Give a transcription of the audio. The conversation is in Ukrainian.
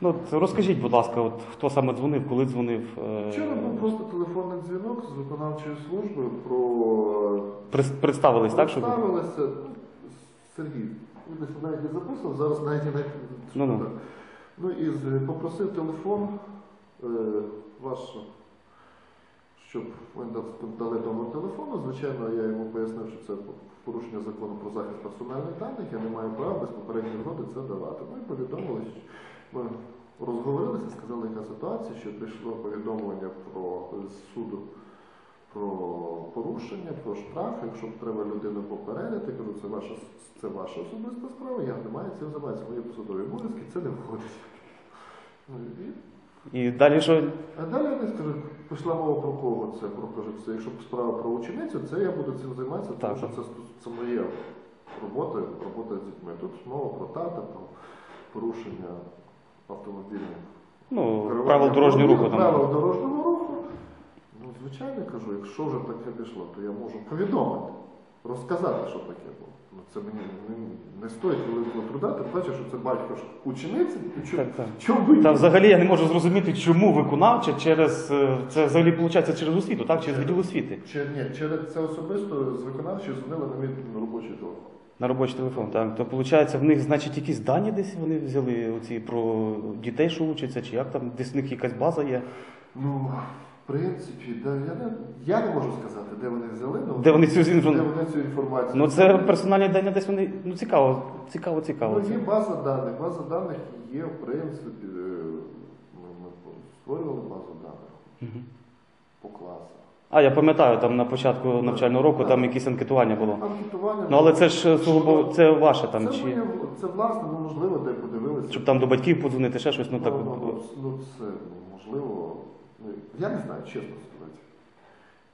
Ну, от розкажіть, будь ласка, от хто саме дзвонив, коли дзвонив? е, Вчора був просто телефонний дзвінок з виконавчої служби про прис- Представились, так? Щоб... Представилися ну, Сергій. Він десь навіть не записував, зараз навіть і навіть. Ну-ну. Ну і з- попросив телефон е, ваш, щоб дав- дали номер телефону. Звичайно, я йому пояснив, що це порушення закону про захист персональних даних, я не маю права без попередньої згоди це давати. Ну і повідомили, що ми розговорилися, сказали, яка ситуація, що прийшло повідомлення про з суду про порушення, про штраф. Якщо треба людину попередити, кажу, це ваша це ваша особиста справа, я не маю цим займатися. Мої посадові обов'язки, це не входить. Ну, і І далі що? а далі я скажу, пішла мова про кого це, про кажу, це якщо справа про ученицю, це я буду цим займатися, тому Так. що це, це моя робота, робота з дітьми. Тут мова про тата, про порушення автомобільних Ну, правил дорожнього руху там. Правил дорожнього руху. Ну, звичайно, кажу, якщо вже таке пішло, то я можу повідомити, розказати, що таке було. Ну, це мені не, не стоїть великого труда, ти бачиш, що це батько ж учениці, і чому, Так, так. чому Та взагалі я не можу зрозуміти, чому виконавча через е, це взагалі виходить через освіту, так? Через відділ освіти. Чи, ні, через це особисто з виконавчої дзвонили на мій робочий телефон. На робочий телефон, так. То виходить, в них, значить, якісь дані десь вони взяли оці про дітей, що учаться, чи як там, десь в них якась база є. Ну, в принципі, да, я, не, я не можу сказати, де вони взяли, ну, Де вони цю де інформацію? вони цю інформацію. Ну це персональні дані десь вони. Ну цікаво, цікаво, цікаво. Ну, це. є база даних. База даних є, в принципі, е, ми, ми створювали базу даних Мгм. А, я пам'ятаю, там на початку навчального року там якісь анкетування було. Анкетування. Ну але це ж сугубо це ваше там, це, чи моє, це власне, ну можливо, де подивилися. щоб там до батьків подзвонити, ще щось, ну так. ну, ну, ну, це ну, можливо. Ну, я не знаю, чесно сказати.